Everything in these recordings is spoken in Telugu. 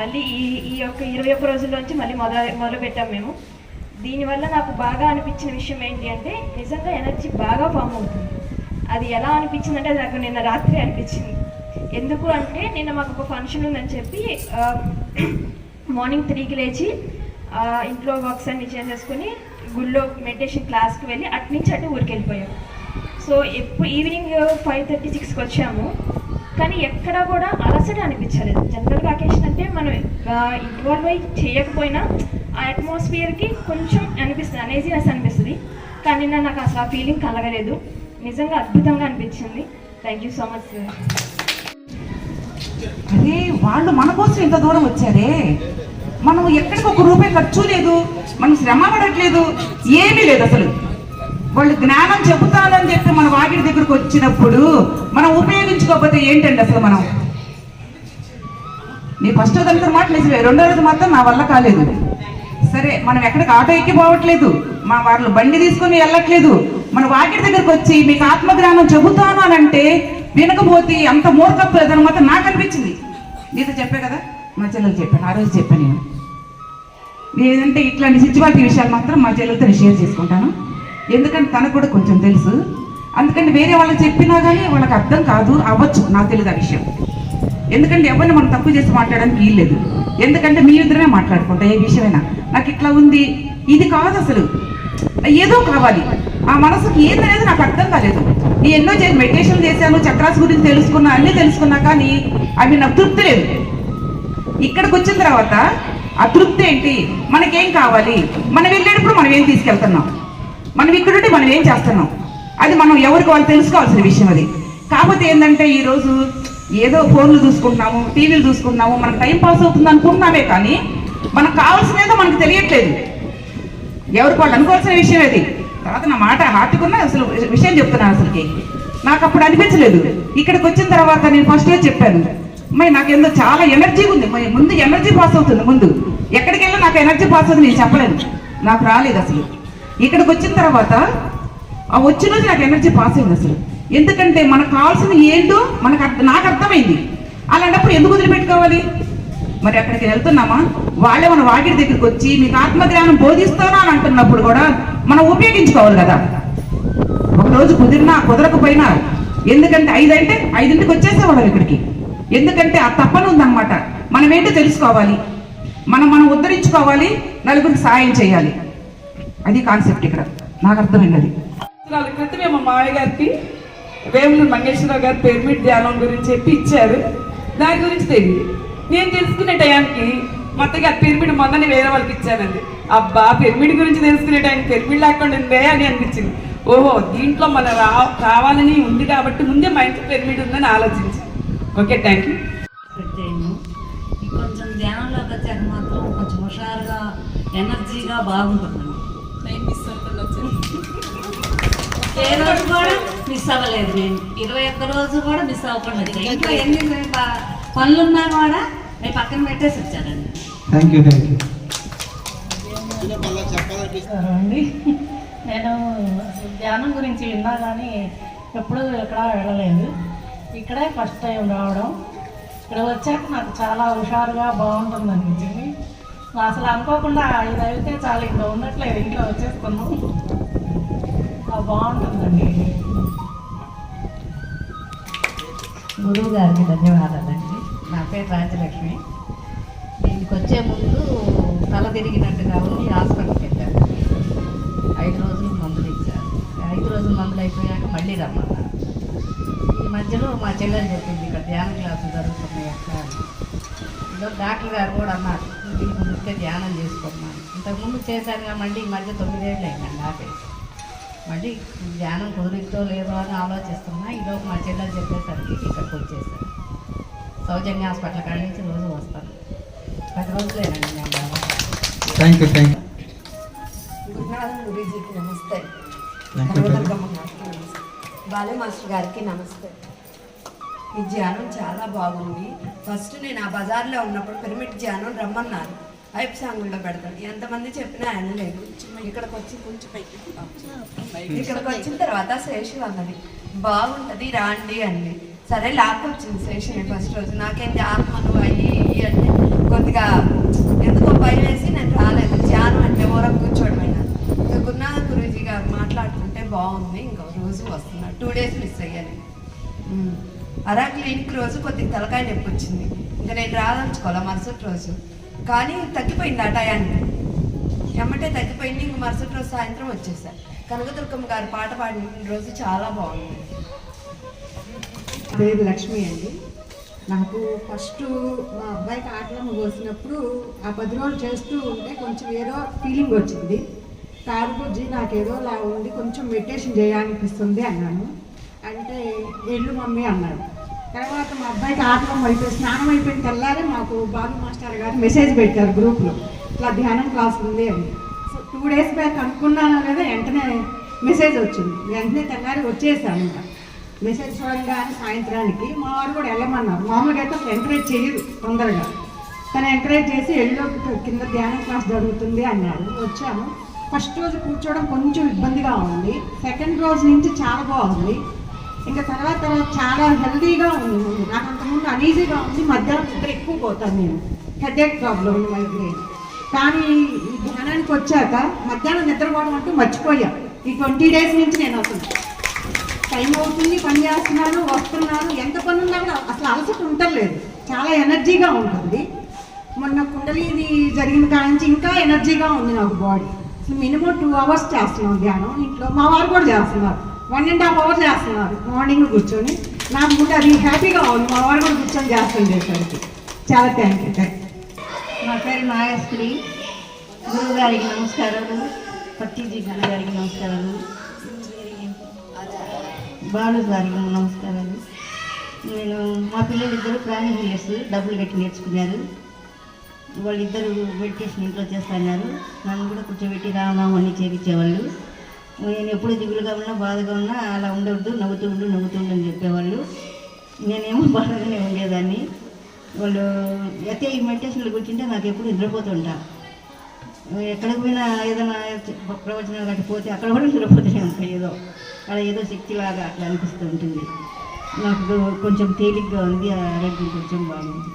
మళ్ళీ ఈ ఈ యొక్క ఇరవై ఒక్క రోజుల్లోంచి మళ్ళీ మొదలు మొదలుపెట్టాం మేము. దీనివల్ల నాకు బాగా అనిపించిన విషయం ఏంటి అంటే నిజంగా ఎనర్జీ బాగా ఫామ్ అవుతుంది. అది ఎలా అనిపించింది అంటే నాకు నిన్న రాత్రి అనిపించింది. ఎందుకు అంటే నిన్న మాకు ఒక ఫంక్షన్ ఉందని చెప్పి మార్నింగ్ త్రీకి లేచి ఇంట్లో వర్క్స్ అన్ని చేసేసుకుని గుళ్ళో మెడిటేషన్ క్లాస్కి వెళ్ళి అటు నుంచి అటు ఊరికి వెళ్ళిపోయాం సో ఎప్పుడు ఈవినింగ్ ఫైవ్ థర్టీ సిక్స్కి వచ్చాము. కానీ ఎక్కడ కూడా అలసట అనిపించలేదు. జనరల్ అకేషన్ అంటే మనం ఇన్వాల్వ్ అయి చేయకపోయినా ఆ అట్మాస్ఫియర్కి కొంచెం అనిపిస్తుంది అనేజీనెస్ అనిపిస్తుంది. కానీ నిన్న నాకు అసలు ఆ ఫీలింగ్ కలగలేదు. నిజంగా అద్భుతంగా అనిపించింది. Thank you so much sir అరే వాళ్ళు మన కోసం ఇంత దూరం వచ్చారే? మనం ఎక్కడికి ఒక రూపాయి ఖర్చు లేదు. మనం శ్రమ పడట్లేదు. ఏమీ లేదు అసలు. వాళ్ళు జ్ఞానం చెబుతానని చెప్పి మన వాకిడి దగ్గరకు వచ్చినప్పుడు మనం ఉపయోగించుకోకపోతే ఏంటండి అసలు మనం? నీ ఫస్ట్ రోజు మాట నిజమే రెండో రోజు మాత్రం నా వల్ల కాలేదు. సరే మనం ఎక్కడికి ఆటో ఎక్కి పోవట్లేదు. మా వాళ్ళు బండి తీసుకొని వెళ్ళట్లేదు. మన వాకిడి దగ్గరకు వచ్చి మీకు ఆత్మజ్ఞానం చెబుతాను అని అంటే వినకపోతే అంత మూర్ఖత్వం లేదని మాత్రం నాకు అనిపించింది. నీతో చెప్పే కదా? మా చెల్లెలు చెప్పాను. ఆ రోజు చెప్పాను నేను. లేదంటే ఇట్లాంటి సిచ్యువాలిటీ విషయాలు మాత్రం మా చెల్లెలతో షేర్ చేసుకుంటాను. ఎందుకంటే తనకు కూడా కొంచెం తెలుసు. అందుకని వేరే వాళ్ళకి చెప్పినా కానీ వాళ్ళకి అర్థం కాదు అవ్వచ్చు నాకు తెలియదు ఆ విషయం. ఎందుకంటే ఎవరిని మనం తక్కువ చేసి మాట్లాడడానికి వీల్లేదు ఎందుకంటే మీ ఇద్దరమే మాట్లాడుకుంటా ఏ విషయమైనా. నాకు ఇట్లా ఉంది ఇది కాదు అసలు. ఏదో కావాలి. ఆ మనసుకి ఏదనేది నాకు అర్థం కాలేదు. నేను ఎన్నో చేసి మెడిటేషన్ చేశాను చక్రాస్ గురించి తెలుసుకున్నా అన్నీ తెలుసుకున్నా కానీ అవి నాకు తృప్తి లేదు. ఇక్కడికి వచ్చిన తర్వాత ఆ తృప్తి ఏంటి? మనకేం కావాలి? మనం వెళ్ళేటప్పుడు మనం ఏం తీసుకెళ్తున్నాం? మనం ఇక్కడ ఉంటే మనం ఏం చేస్తున్నాం? అది మనం ఎవరికి వాళ్ళు తెలుసుకోవాల్సిన విషయం అది. కాకపోతే ఏంటంటే ఈరోజు ఏదో ఫోన్లు చూసుకుంటున్నాము టీవీలు చూసుకుంటున్నాము మనకు టైం పాస్ అవుతుంది అనుకుంటున్నామే కానీ మనకు కావాల్సినదో మనకు తెలియట్లేదు. ఎవరికి వాళ్ళు అనుకోవాల్సిన విషయం అది. తర్వాత నా మాట హార్ట్కున్నా అసలు విషయం చెప్తున్నాను అసలుకి. నాకు అప్పుడు అనిపించలేదు. ఇక్కడికి వచ్చిన తర్వాత నేను ఫస్ట్ చెప్పాను. మరి నాకు ఏందో చాలా ఎనర్జీ ఉంది. ముందు ఎనర్జీ పాస్ అవుతుంది ముందు. ఎక్కడికి వెళ్ళినా నాకు ఎనర్జీ పాస్ అవుతుంది నేను చెప్పలేను. నాకు రాలేదు అసలు. ఇక్కడికి వచ్చిన తర్వాత ఆ వచ్చిన రోజు నాకు ఎనర్జీ పాస్ అయింది అసలు. ఎందుకంటే మనకు కావాల్సిన ఏంటో మనకు అర్థం నాకు అర్థమైంది. అలాంటప్పుడు ఎందుకు వదిలిపెట్టుకోవాలి? మరి అక్కడికి వెళ్తున్నామా? వాళ్ళే మన వాకిటి దగ్గరికి వచ్చి మీకు ఆత్మజ్ఞానం బోధిస్తానా అని అంటున్నప్పుడు కూడా మనం ఉపయోగించుకోవాలి కదా. ఒకరోజు కుదిరినా కుదరకపోయినా ఎందుకంటే ఐదు అంటే ఐదింటికి వచ్చేసేవాళ్ళం ఇక్కడికి. ఎందుకంటే ఆ తప్పన ఉందన్నమాట. మనం ఏంటో తెలుసుకోవాలి. మనం మనం ఉద్ధరించుకోవాలి నలుగురికి సాయం చేయాలి. అది కాన్సెప్ట్ ఇక్కడ. నాకు అర్థమైంది అది. క్రితమే మా మామయ్య గారికి వేములు మంగేశ్వరరావు గారు పిరమిడ్ ధ్యానం గురించి చెప్పి ఇచ్చారు. దాని గురించి తెలియదు. నేను తెలుసుకునే టయానికి మొత్తగా పిరమిడ్ మొన్ననే వేరే వాళ్ళకి ఇచ్చానండి. అబ్బా పిరమిడ్ గురించి తెలుసుకునే టైం పిరమిడ్ లేకుండా ఉందే అని అనిపించింది. ఓహో దీంట్లో మన రా కావాలని ఉంది కాబట్టి ముందే మా ఇంట్లో పిరమిడ్ ఉందని ఆలోచించి. ఓకే థ్యాంక్ యూ కొంచెం ధ్యానంలోకి వచ్చాక మాత్రం కొంచెం హుషారుగా ఎనర్జీగా బాగుంటుందండి. ఏ రోజు కూడా మిస్ అవ్వలేదు నేను. ఇరవై ఒక్క రోజు కూడా మిస్ అవ్వకుండా వచ్చాను. ఇంట్లో ఎన్ని ప- పనులున్నా కూడా నేను పక్కన పెట్టేసి వచ్చానండి. థ్యాంక్ యూ థ్యాంక్ యూ అండి నేను ధ్యానం గురించి విన్నా కానీ ఎప్పుడూ ఎక్కడా వెళ్ళలేదు. ఇక్కడే ఫస్ట్ టైం రావడం. ఇక్కడ వచ్చాక నాకు చాలా హుషారుగా బాగుంటుంది అనిపించింది అసలు అనుకోకుండా ఇది అయితే చాలా ఇంకా ఉండట్లేదు. ఇంట్లో వచ్చేసుకున్నాం. బాగుంటుందండి. గురువు గారికి ధన్యవాదాలండి. నా పేరు రాజలక్ష్మి. దీనికి వచ్చే ముందు తల తిరిగినట్టుగా ఉంది హాస్పిటల్కి వెళ్ళాను. ఐదు రోజులు మందులు ఇచ్చారు. ఐదు రోజులు మందులు అయిపోయాక మళ్ళీ రమ్మన్నారు. ఈ మధ్యలో మా చెల్లెలు చెప్పింది ఇక్కడ ధ్యాన క్లాసులు జరుగుతున్నాయి అక్కడ ఇదో డాక్టర్ గారు కూడా అన్నారు దీనికి ముందుకే ధ్యానం చేసుకున్నాను ఇంతకుముందు చేశానుగా మళ్ళీ ఈ మధ్య తొమ్మిదేళ్ళు అయిందండి ఆపేసి. మళ్ళీ ధ్యానం కుదిరిద్దో లేదో అని ఆలోచిస్తున్నా. ఈలోపు మా చెల్లెలు చెప్పేసరికి ఇక్కడికి వచ్చేసాను సౌజన్య హాస్పిటల్ కాడి నుంచి రోజు వస్తాను. పది రోజులేనండి నేను. థ్యాంక్ యూ థ్యాంక్ గురూజీకి నమస్తే. నమస్తే. బాలే మాస్టర్ గారికి నమస్తే. ఈ ధ్యానం చాలా బాగుంది. ఫస్ట్ నేను ఆ బజార్లో ఉన్నప్పుడు పిరమిడ్ ధ్యానం రమ్మన్నారు. ఐపు సాంగుల్లో పెడతాను ఎంతమంది చెప్పినా ఆయన లేదు. ఇక్కడికి వచ్చి కొంచెం ఇక్కడికి వచ్చిన తర్వాత శేషు అన్నది బాగుంటుంది రాండి అండి సరే లాక్కొచ్చింది సెషన్ ఫస్ట్ రోజు. నాకేంటి ఆత్మను అయ్యి అంటే కొద్దిగా అరా క్లినిక్ రోజు కొద్దిగా తలకాయ నొప్పి వచ్చింది. ఇంకా నేను రాదలుచుకోవాలా మరుసటి రోజు? కానీ తగ్గిపోయింది ఆ టయానికి. ఎమ్మటే తగ్గిపోయింది ఇంక మరుసటి రోజు సాయంత్రం వచ్చేసా. కనకదుర్గమ్మ గారు పాట పాడిన రోజు చాలా బాగుంది. పేరు లక్ష్మి అండి. నాకు ఫస్ట్ మా అబ్బాయికి ఆటలను పోసినప్పుడు ఆ పది రోజులు చేస్తూ ఉంటే కొంచెం ఏదో ఫీలింగ్ వచ్చింది. కారు బుజ్జి నాకేదో లా ఉంది కొంచెం మెడిటేషన్ చేయాలనిపిస్తుంది అన్నాను. అంటే వెళ్ళు మమ్మీ అన్నాడు. తర్వాత మా అబ్బాయికి ఆటలం అయిపోయి స్నానం అయిపోయిన తెల్లారే మాకు బాబు మాస్టర్ గారు మెసేజ్ పెట్టారు గ్రూప్లో. ఇట్లా ధ్యానం క్లాస్ ఉంది అని. సో టూ డేస్ బ్యాక్ అనుకున్నాను లేదా వెంటనే మెసేజ్ వచ్చింది. వెంటనే తెల్లారి వచ్చేసాను ఇంకా. మెసేజ్ చూడంగానే సాయంత్రానికి మా వారు కూడా వెళ్ళమన్నారు. మామూలుగా అయితే ఎంకరేజ్ చేయరు తొందరగా. తను ఎంకరేజ్ చేసి ఎల్లో కింద ధ్యానం క్లాస్ జరుగుతుంది అన్నారు. వచ్చాము. ఫస్ట్ రోజు కూర్చోవడం కొంచెం ఇబ్బందిగా ఉంది. సెకండ్ రోజు నుంచి చాలా బాగుంది. ఇంకా తర్వాత తర్వాత చాలా హెల్దీగా ఉంది. నాకు అంతకుముందు అనీజీగా ఉంది. మధ్యాహ్నం నిద్ర ఎక్కువ పోతాను నేను. హెడేక్ ప్రాబ్లం ఉంది మైగ్రేన్ కానీ ఈ ధ్యానానికి వచ్చాక మధ్యాహ్నం నిద్రపోవడం అంటూ మర్చిపోయా. ఈ ట్వంటీ డేస్ నుంచి నేను అసలు టైం అవుతుంది పని చేస్తున్నాను వస్తున్నాను. ఎంత పని ఉన్నా కూడా అసలు అలసట ఉండలేదు చాలా ఎనర్జీగా ఉంటుంది. మొన్న కుండలిది జరిగిన కాంచి ఇంకా ఎనర్జీగా ఉంది నాకు బాడీ. అసలు మినిమం టూ అవర్స్ చేస్తున్నాం ధ్యానం. ఇంట్లో మా వారు కూడా చేస్తున్నారు. వన్ అండ్ హాఫ్ అవర్ చేస్తున్నారు. మార్నింగ్ కూర్చొని. నాకు కూడా అది హ్యాపీగా ఉంది. మా వారు కూడా కూర్చొని చేస్తుండేసరికి చాలా థ్యాంక్ యూ థ్యాంక్ నా పేరు నాగశ్రీ గురువు గారికి నమస్కారాలు. పట్టిజీ గురువు గారికి నమస్కారాలు. బాలు గారికి నమస్కారాలు. నేను మా పిల్లలిద్దరు ప్రాణి హీలర్స్ డబ్బులు కట్టి నేర్చుకున్నారు. వాళ్ళిద్దరు మెడిటేషన్ ఇంట్లో చేస్తున్నారు నన్ను కూడా కూర్చోబెట్టి రామనామం అన్ని చేయించేవాళ్ళు నేను ఎప్పుడు దిగులుగా ఉన్నా బాధగా ఉన్నా అలా ఉండవద్దు నవ్వుతూ ఉండు నవ్వుతూ ఉండు అని చెప్పేవాళ్ళు. నేనేమో బాధగానే ఉండేదాన్ని. వాళ్ళు అయితే ఈ మెడిటేషన్లు కూర్చుంటే నాకు ఎప్పుడు నిద్రపోతుంటా ఎక్కడికి పోయినా ఏదైనా ప్రవచనాలు గట్టి పోతే అక్కడ కూడా నిద్రపోతూనే ఉంటాయి ఏదో. అక్కడ ఏదో శక్తిలాగా అట్లా అనిపిస్తూ ఉంటుంది. నాకు కొంచెం తేలిగ్గా ఉంది ఆరోగ్యం కొంచెం బాగుంది.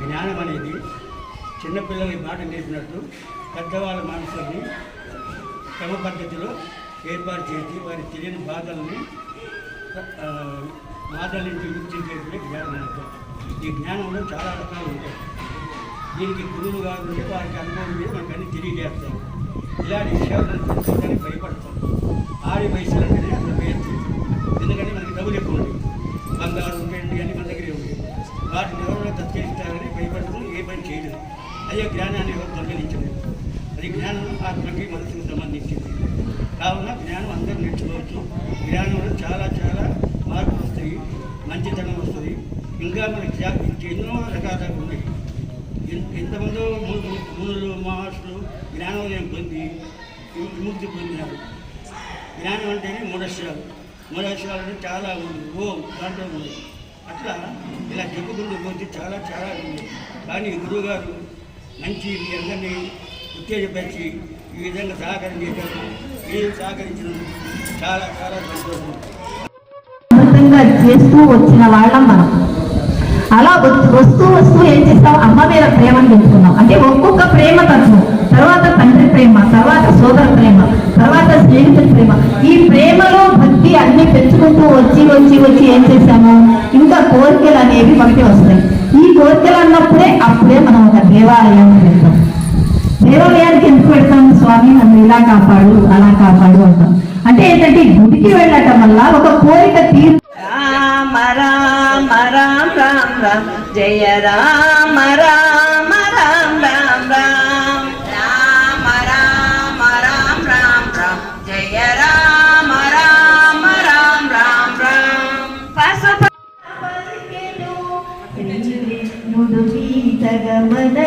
జ్ఞానం అనేది చిన్నపిల్లలకి మాట నేర్పినట్టు పెద్దవాళ్ళ మనసుని క్రమ పద్ధతిలో ఏర్పాటు చేసి వారి తెలియని బాధల్ని బాధల నుంచి విముక్తి చేసే జ్ఞానం అంటారు ఈ జ్ఞానంలో చాలా రకాలు ఉంటాయి. దీనికి గురువులు కాకుండా వారికి అనుభవం మీద మనకు అన్ని తెలియజేస్తాం. ఇలాంటి విషయాలను తెలుసుకోవడానికి భయపడతాం. ఆడి వయసులు అనేది అసలు వేయచ్చు ఎందుకంటే వాటిని ఎవరైనా తత్కరిస్తారని భయపడుతూ ఏ పని చేయలేదు. అదే జ్ఞానాన్ని ఎవరు దొంగలించలేదు. అది జ్ఞానం ఆత్మకి మనసుకు సంబంధించింది. కావున జ్ఞానం అందరూ నేర్చుకోవచ్చు. జ్ఞానంలో చాలా చాలా మార్పులు వస్తాయి మంచితనం వస్తుంది. ఇంకా మనకి ఎన్నో రకాలుగా ఉన్నాయి. ఎంతమందో మునులు మునులు మహర్షులు జ్ఞానోదయం పొంది విముక్తి పొందినారు. జ్ఞానం అంటేనే మూడక్షరాలు మూడక్షరాలు అంటే చాలా ఉంది. ఓం దాంట్లో ఉంది. అట్లా ఇలా చెప్పుకుంటూ పోతే చాలా చాలా ఉంది. కానీ గురువు గారు మంచి మీ అందరినీ ఉత్తేజపరిచి ఈ విధంగా సహకారం చేశారు. మీరు సహకరించినందుకు చాలా చాలా సంతోషం. చేస్తూ వచ్చిన వాళ్ళం మనం. అలా వస్తూ వస్తూ ఏం చేస్తాం అమ్మ మీద ప్రేమను పెంచుకున్నాం అంటే ఒక్కొక్క ప్రేమ తత్వం తర్వాత తండ్రి ప్రేమ తర్వాత సోదర ప్రేమ తర్వాత స్నేహితుల ప్రేమ. ఈ ప్రేమలో భక్తి అన్ని పెంచుకుంటూ వచ్చి వచ్చి వచ్చి ఏం చేశాం ఇంకా కోరికలు అనేవి మనకి వస్తాయి ఈ కోరికలు అన్నప్పుడే అప్పుడే మనం ఒక దేవాలయం పెడతాం. దేవాలయానికి ఎందుకు పెడతాం? స్వామి నన్ను ఇలా కాపాడు అలా కాపాడు అంటాం. అంటే ఏంటంటే గుడికి వెళ్ళటం వల్ల ఒక కోరిక తీరు. రామ రామ రామ రామ జయ రామ రామ.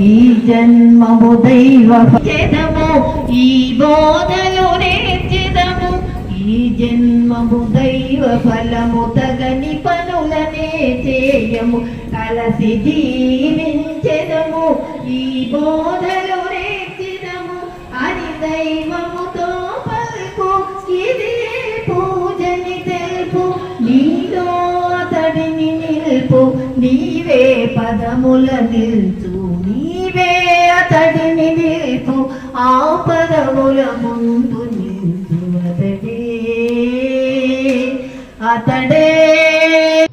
ఈ జన్మము దైవ చేదము ఈ బోధలు నేర్చెదము. ఈ జన్మము దైవ ఫలము తగని పనులనే చేయము. కలసి జీవించెదము. ఈ బోధలు నేర్చెదము. అని దైవముతో పలుకు. ఇది పూజని తెలుపు. నీలో అతడిని నిల్పు. నీవే పదముల నిల్చు. పదముల ముందు నిల్చు